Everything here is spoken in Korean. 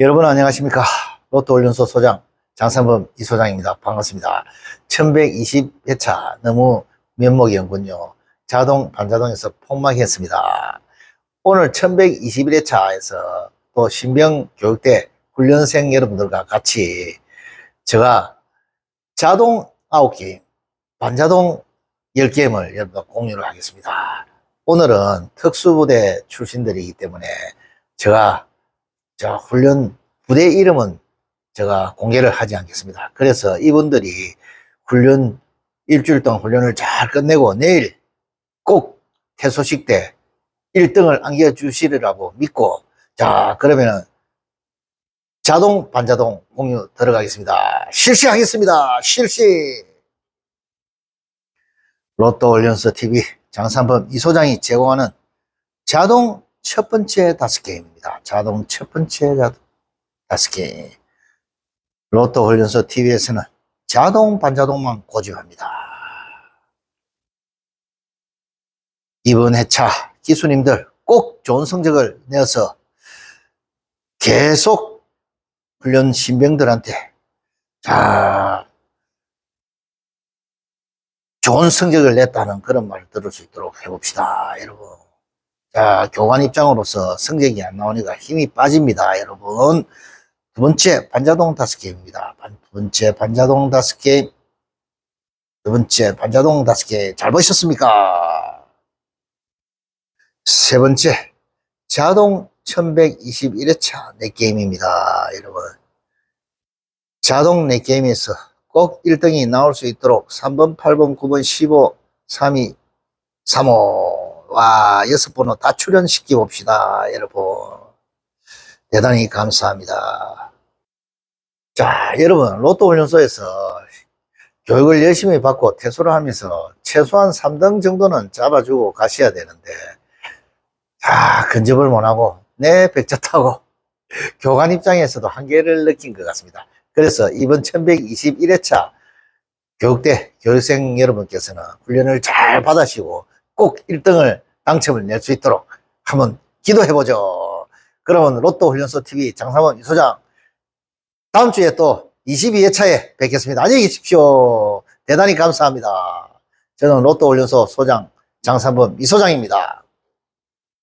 여러분 안녕하십니까? 로또 훈련소 소장 장산범 이소장입니다. 반갑습니다. 1120회차 너무 면목이 연군요. 자동 반자동에서 폭망했습니다. 오늘 1121회차에서 또 신병 교육대 훈련생 여러분들과 같이 제가 자동 9게임 반자동 10게임을 여러분과 공유를 하겠습니다. 오늘은 특수부대 출신들이기 때문에 제가 저 훈련 부대 이름은 제가 공개를 하지 않겠습니다. 그래서 이분들이 훈련 일주일 동안 훈련을 잘 끝내고 내일 꼭 퇴소식 때 1등을 안겨주시리라고 믿고 자 그러면은 자동 반자동 공유 들어가겠습니다. 실시하겠습니다. 실시 로또 훈련소 TV 장산범 이소장이 제공하는 자동 첫 번째 다섯 게임입니다. 자동 첫 번째 자- 다섯 게임. 로또 훈련소 TV에서는 자동 반자동만 고집합니다. 이번 회차 기수님들 꼭 좋은 성적을 내어서 계속 훈련 신병들한테 자 좋은 성적을 냈다는 그런 말을 들을 수 있도록 해봅시다, 여러분. 자, 교관 입장으로서 성적이 안 나오니까 힘이 빠집니다, 여러분. 두 번째, 반자동 다섯 개입니다. 반- 두 번째, 반자동 다섯 개. 두 번째, 반자동 다섯 개. 잘 보셨습니까? 세 번째, 자동 1121회차 내 게임입니다, 여러분. 자동 내 게임에서 꼭 1등이 나올 수 있도록 3번, 8번, 9번, 15, 32, 35. 와, 여섯 번호 다 출연시켜 봅시다, 여러분. 대단히 감사합니다. 자, 여러분, 로또 훈련소에서 교육을 열심히 받고 퇴소를 하면서 최소한 3등 정도는 잡아주고 가셔야 되는데, 자, 근접을 못하고, 내 백자 타고, 교관 입장에서도 한계를 느낀 것 같습니다. 그래서 이번 1121회차 교육대 교육생 여러분께서는 훈련을 잘 받으시고 꼭 1등을 당첨을 낼 수 있도록 한번 기도해보죠. 그러면 로또 훈련소 TV 장사원 이소장 다음 주에 또 22회차에 뵙겠습니다. 안녕히 계십시오. 대단히 감사합니다. 저는 로또 훈련소 소장 장사범 이소장입니다.